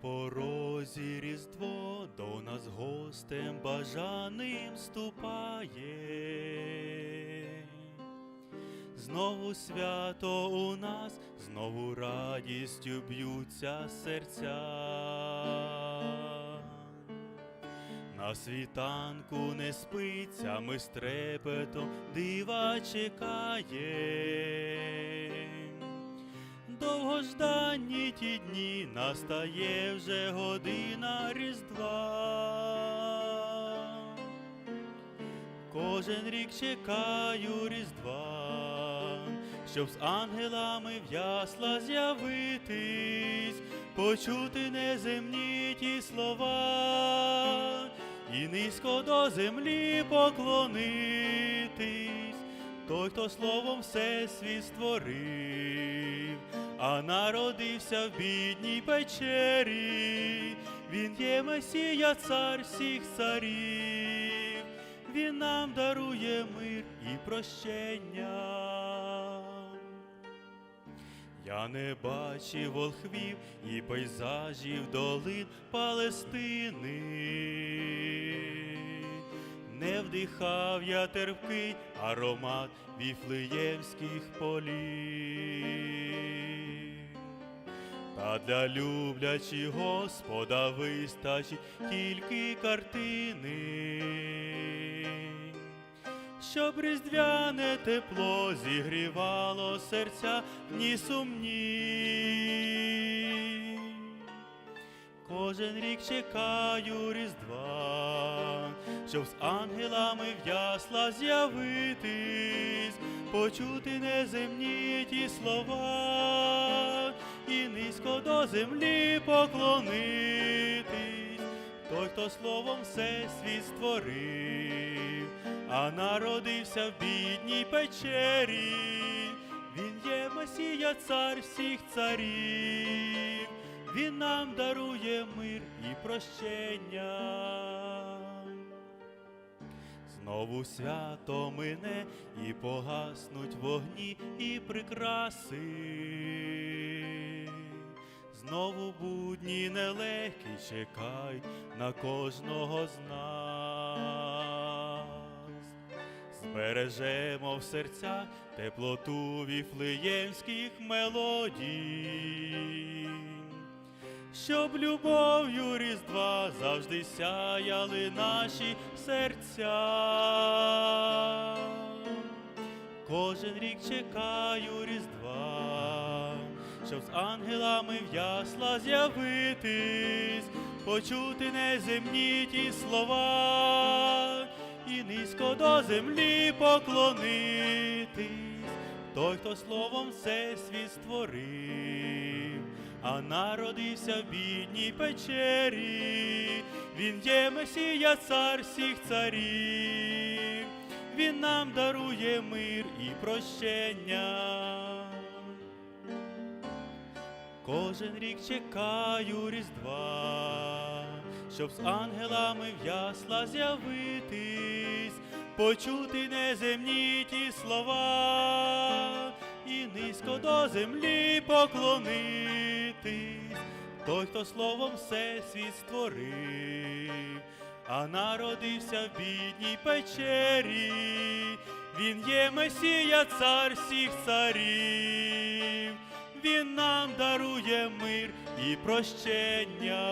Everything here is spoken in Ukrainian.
порозі Різдво до нас гостем бажаним ступає. Знову свято у нас, знову радістю б'ються серця. На світанку не спиться, ми з трепетом дива чекаєм. Довгожданні ті дні настає вже година Різдва. Кожен рік чекаю Різдва, щоб з ангелами в ясла з'явитись, почути неземні ті слова, і низько до землі поклонитись, той, хто словом всесвіт створив, а народився в бідній печері, він є Месія, цар всіх царів. Він нам дарує мир і прощення. Я не бачив волхвів і пейзажів долин Палестини. Не вдихав я терпкий аромат віфлеємських полів. Та для люблячих Господа вистачить тільки картини, щоб різдвяне тепло зігрівало серця ні сумні. Кожен рік чекаю Різдва, щоб з ангелами в ясла з'явитись, почути неземні ті слова, і низько до землі поклонитись, той, хто словом всесвіт створив, а народився в бідній печері, він є Месія, цар всіх царів. Він нам дарує мир і прощення. Знову свято мине і погаснуть вогні і прикраси. Знову будні нелегкі чекай на кожного з нас. Збережемо в серцях теплоту віфлеємських мелодій, щоб любов'ю Різдва завжди сяяли наші серця. Кожен рік чекаю Різдва, щоб з ангелами в ясла з'явитись, почути неземні ті слова, і низько до землі поклонитись, той, хто словом всесвіт створив, а народився в бідній печері, він є Месія, цар всіх царів, він нам дарує мир і прощення. Кожен рік чекаю Різдва, щоб з ангелами в ясла з'явитись, почути неземні ті слова, і низько до землі поклонитись, той, хто словом всесвіт створив, а народився в бідній печері, він є Месія, цар всіх царів. Нам дарує мир і прощення.